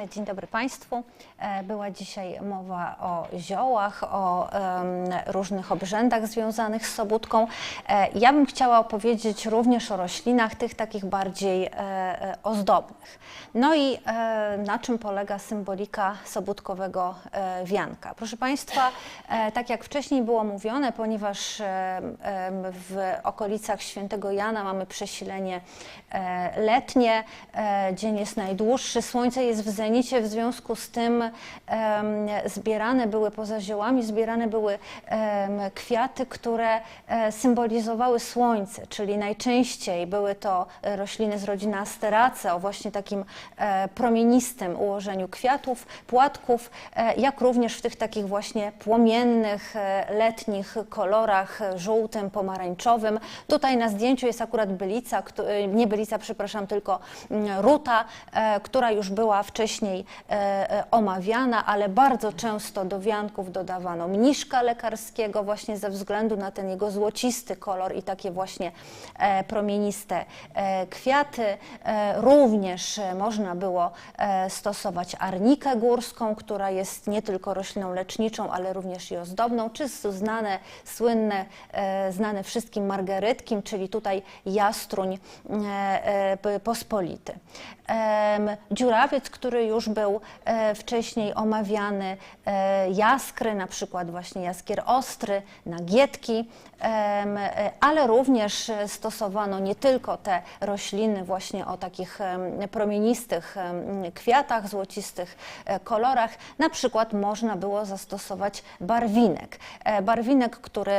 E, Dzień dobry Państwu. E, Była dzisiaj mowa o ziołach, o różnych obrzędach związanych z sobótką. E, Ja bym chciała opowiedzieć również o roślinach, tych takich bardziej ozdobnych. No i na czym polega symbolika sobótkowego wianka? Proszę Państwa, tak jak wcześniej było mówione, ponieważ w okolicach świętego Jana mamy przesilenie letnie, dzień jest najdłuższy, słońce jest w zenicie, w związku z tym zbierane były poza ziołami, zbierane były kwiaty, które e, symbolizowały słońce, czyli najczęściej były to e, rośliny z rodziny Asteraceae o właśnie takim e, promienistym ułożeniu kwiatów, płatków, jak również w tych takich właśnie płomiennych, letnich kolorach żółtym, pomarańczowym. Tutaj na zdjęciu jest akurat bylica, nie bylica, przepraszam, tylko mm, ruta, która już była wcześniej e, e, omawiana, ale bardzo często do wianków dodawano mniszka lekarskiego właśnie ze względu na ten jego złocisty kolor i takie właśnie e, promieniste kwiaty. Również można było stosować arnikę górską, która jest nie tylko rośliną leczniczą, ale również i ozdobną, czy znane, słynne, znane wszystkim margerytkim, czyli tutaj jastruń pospolity. Dziurawiec, który już był e, wcześniej omawiany, e, jaskry, na przykład właśnie jaskier ostry, nagietki, e, ale również stosowano nie tylko te rośliny właśnie o takich promienistych kwiatach, złocistych kolorach, na przykład można było zastosować barwinek. Barwinek, który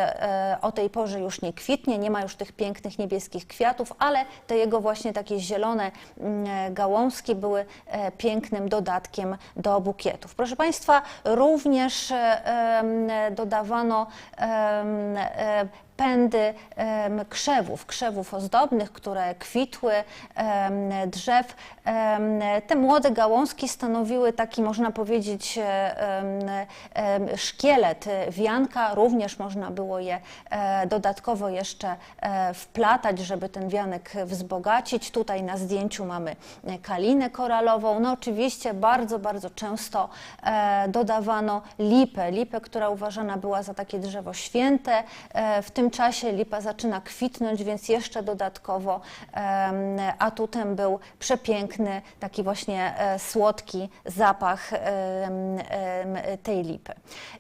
o tej porze już nie kwitnie, nie ma już tych pięknych niebieskich kwiatów, ale te jego właśnie takie zielone mm, gałązki były e, pięknym dodatkiem do bukietów. Proszę Państwa, również dodawano pędy krzewów, krzewów ozdobnych, które kwitły, drzew. Te młode gałązki stanowiły taki, można powiedzieć, szkielet wianka. Również można było je e, dodatkowo jeszcze e, wplatać, żeby ten wianek wzbogacić. Tutaj na zdjęciu mamy kalinę koralową. No oczywiście bardzo, bardzo często e, dodawano lipę, lipę, która uważana była za takie drzewo święte. W tym czasie lipa zaczyna kwitnąć, więc jeszcze dodatkowo em, atutem był przepiękny, taki właśnie e, słodki zapach tej lipy.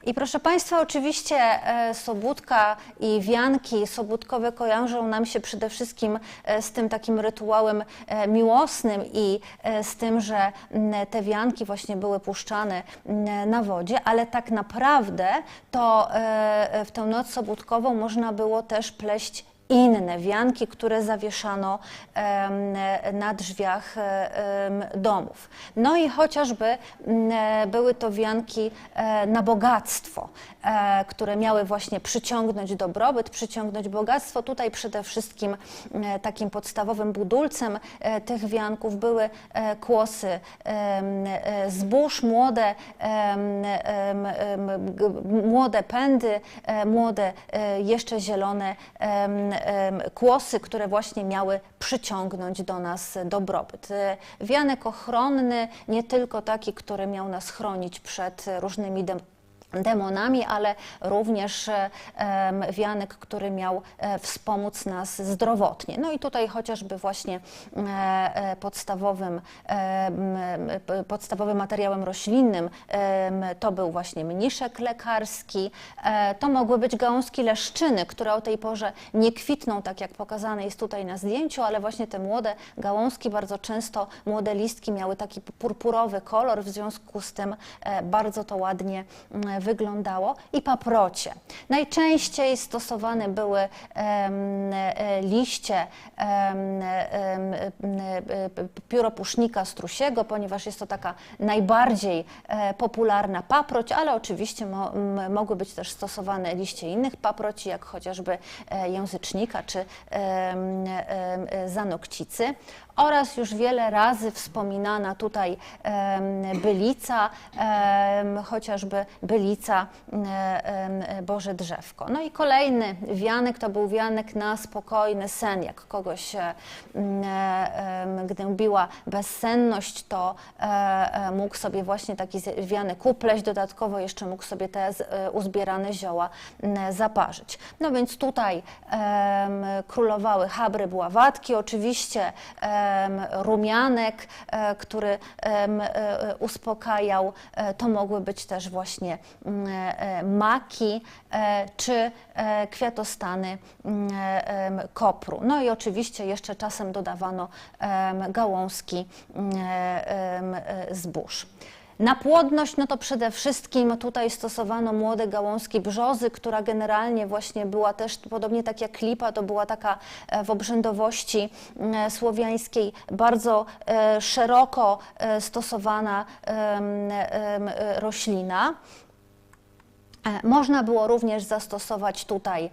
I proszę Państwa, oczywiście e, sobótka i wianki sobótkowe kojarzą nam się przede wszystkim e, z tym takim rytuałem miłosnym i z tym, że te wianki właśnie były puszczane na wodzie, ale tak naprawdę to w tę noc sobótkową można było też pleść inne wianki, które zawieszano na drzwiach domów. No i chociażby były to wianki e, na bogactwo, e, które miały właśnie przyciągnąć dobrobyt, przyciągnąć bogactwo. Tutaj przede wszystkim takim podstawowym budulcem e, tych wianków były kłosy zbóż, młode, młode pędy, młode, jeszcze zielone kłosy, które właśnie miały przyciągnąć do nas dobrobyt. E, Wianek ochronny, nie tylko taki, który miał nas chronić przed różnymi demonami, ale również e, wianek, który miał e, wspomóc nas zdrowotnie. No i tutaj chociażby właśnie e, podstawowym, podstawowym materiałem roślinnym to był właśnie mniszek lekarski, to mogły być gałązki leszczyny, które o tej porze nie kwitną, tak jak pokazane jest tutaj na zdjęciu, ale właśnie te młode gałązki, bardzo często młode listki miały taki purpurowy kolor, w związku z tym bardzo to ładnie wyglądało. I paprocie. Najczęściej stosowane były e, liście e, pióropusznika strusiego, ponieważ jest to taka najbardziej e, popularna paproć, ale oczywiście mogły być też stosowane liście innych paproci, jak chociażby języcznika czy zanokcicy. Oraz już wiele razy wspominana tutaj bylica, chociażby bylica Boże Drzewko. No i kolejny wianek to był wianek na spokojny sen. Jak kogoś e, gnębiła bezsenność, to e, e, mógł sobie właśnie taki wianek upleść, dodatkowo jeszcze mógł sobie te uzbierane zioła zaparzyć. No więc tutaj królowały habry bławatki, oczywiście rumianek, e, który e, uspokajał, e, to mogły być też właśnie mm, maki czy kwiatostany mm, kopru. No i oczywiście jeszcze czasem dodawano gałązki mm, zbóż. Na płodność, no to przede wszystkim tutaj stosowano młode gałązki brzozy, która generalnie właśnie była też, podobnie tak jak lipa, to była taka e, w obrzędowości e, słowiańskiej bardzo e, szeroko stosowana roślina. Można było również zastosować tutaj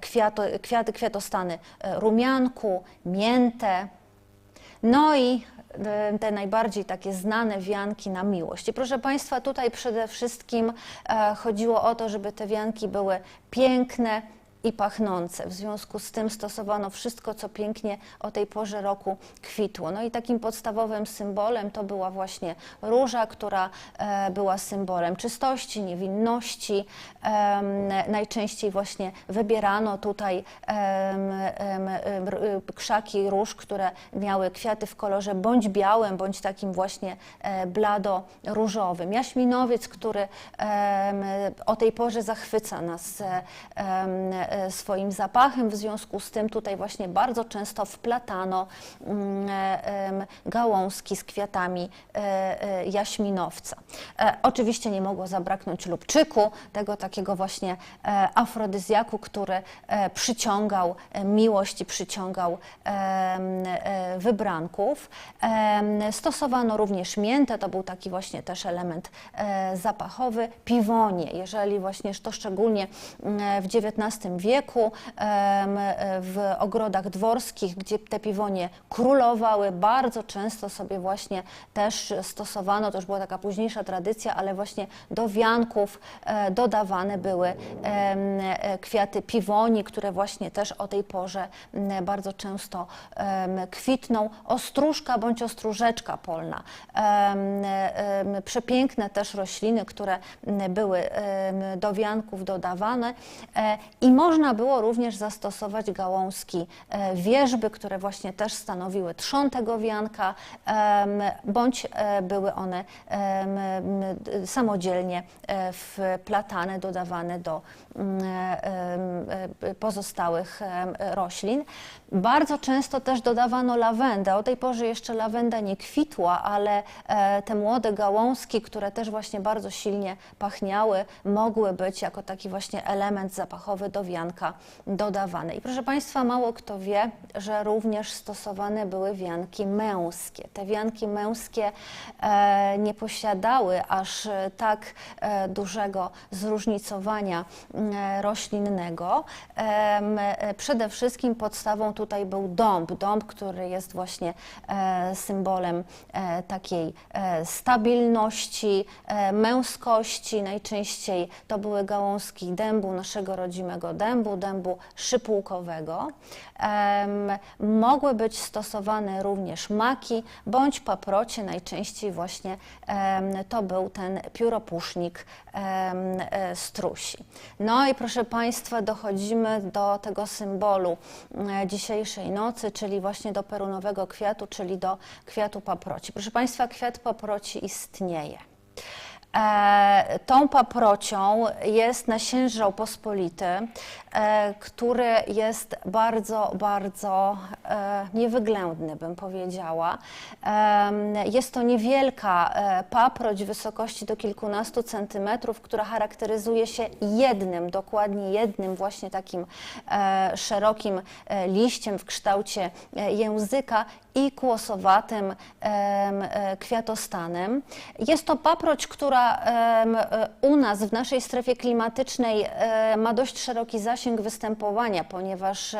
kwiato, kwiaty, kwiatostany rumianku, miętę, no i te najbardziej takie znane wianki na miłość. I proszę Państwa, tutaj przede wszystkim e, chodziło o to, żeby te wianki były piękne i pachnące. W związku z tym stosowano wszystko, co pięknie o tej porze roku kwitło. No i takim podstawowym symbolem to była właśnie róża, która e, była symbolem czystości, niewinności. Najczęściej właśnie wybierano tutaj y, krzaki róż, które miały kwiaty w kolorze bądź białym, bądź takim właśnie e, blado-różowym. Jaśminowiec, który o tej porze zachwyca nas e, swoim zapachem, w związku z tym tutaj właśnie bardzo często wplatano mm, e, gałązki z kwiatami e, e, jaśminowca. E, Oczywiście nie mogło zabraknąć lubczyku, tego takiego właśnie e, afrodyzjaku, który e, przyciągał e, miłość i przyciągał e, wybranków. Stosowano również miętę, to był taki właśnie też element e, zapachowy. Piwonie, jeżeli właśnie to szczególnie mm, w XIX wieku e, w ogrodach dworskich, gdzie te piwonie królowały, bardzo często sobie właśnie też stosowano, to już była taka późniejsza tradycja, ale właśnie do wianków e, dodawane były e, kwiaty piwoni, które właśnie też o tej porze bardzo często kwitną. Ostróżka bądź ostróżeczka polna. Przepiękne też rośliny, które były do wianków dodawane E, i można było również zastosować gałązki e, wierzby, które właśnie też stanowiły trzon tego wianka, bądź e, były one samodzielnie e, wplatane, dodawane do mm, pozostałych roślin. Bardzo często też dodawano lawendę. O tej porze jeszcze lawenda nie kwitła, ale te młode gałązki, które też właśnie bardzo silnie pachniały, mogły być jako taki właśnie element zapachowy do wianka dodawane. I proszę Państwa, mało kto wie, że również stosowane były wianki męskie. Te wianki męskie e, nie posiadały aż tak e, dużego zróżnicowania e, roślinnego. Przede wszystkim podstawą tutaj był dąb. Dąb, który jest właśnie symbolem takiej stabilności, męskości. Najczęściej to były gałązki dębu, naszego rodzimego dębu, dębu szypułkowego. Em, Mogły być stosowane również maki bądź paprocie. Najczęściej właśnie to był ten pióropusznik e, strusi. No i proszę Państwa, dochodzimy do tego symbolu e, dzisiejszej nocy, czyli właśnie do perunowego kwiatu, czyli do kwiatu paproci. Proszę Państwa, kwiat paproci istnieje. E, tą paprocią jest nasiężał pospolity, e, który jest bardzo, bardzo e, niewyględny, bym powiedziała. Em, Jest to niewielka e, paproć wysokości do kilkunastu centymetrów, która charakteryzuje się jednym, dokładnie jednym właśnie takim e, szerokim e, liściem w kształcie e, języka i kłosowatym e, kwiatostanem. Jest to paproć, która e, u nas w naszej strefie klimatycznej e, ma dość szeroki zasięg występowania, ponieważ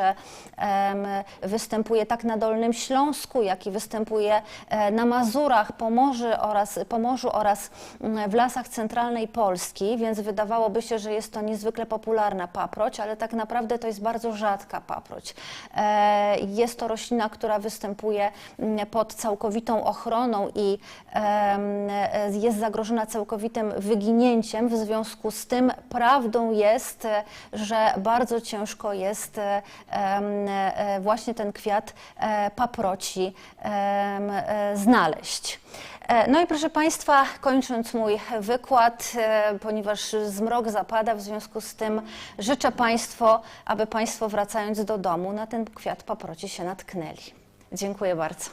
występuje tak na Dolnym Śląsku, jak i występuje na Mazurach, Pomorzy oraz, Pomorzu oraz w lasach centralnej Polski, więc wydawałoby się, że jest to niezwykle popularna paproć, ale tak naprawdę to jest bardzo rzadka paproć. Jest to roślina, która występuje mm, pod całkowitą ochroną i e, jest zagrożona całkowitym wyginięciem. W związku z tym prawdą jest, e, że bardzo ciężko jest e, właśnie ten kwiat paproci znaleźć. No i proszę Państwa, kończąc mój wykład, ponieważ zmrok zapada, w związku z tym życzę Państwu, aby Państwo wracając do domu na ten kwiat paproci się natknęli. Dziękuję bardzo.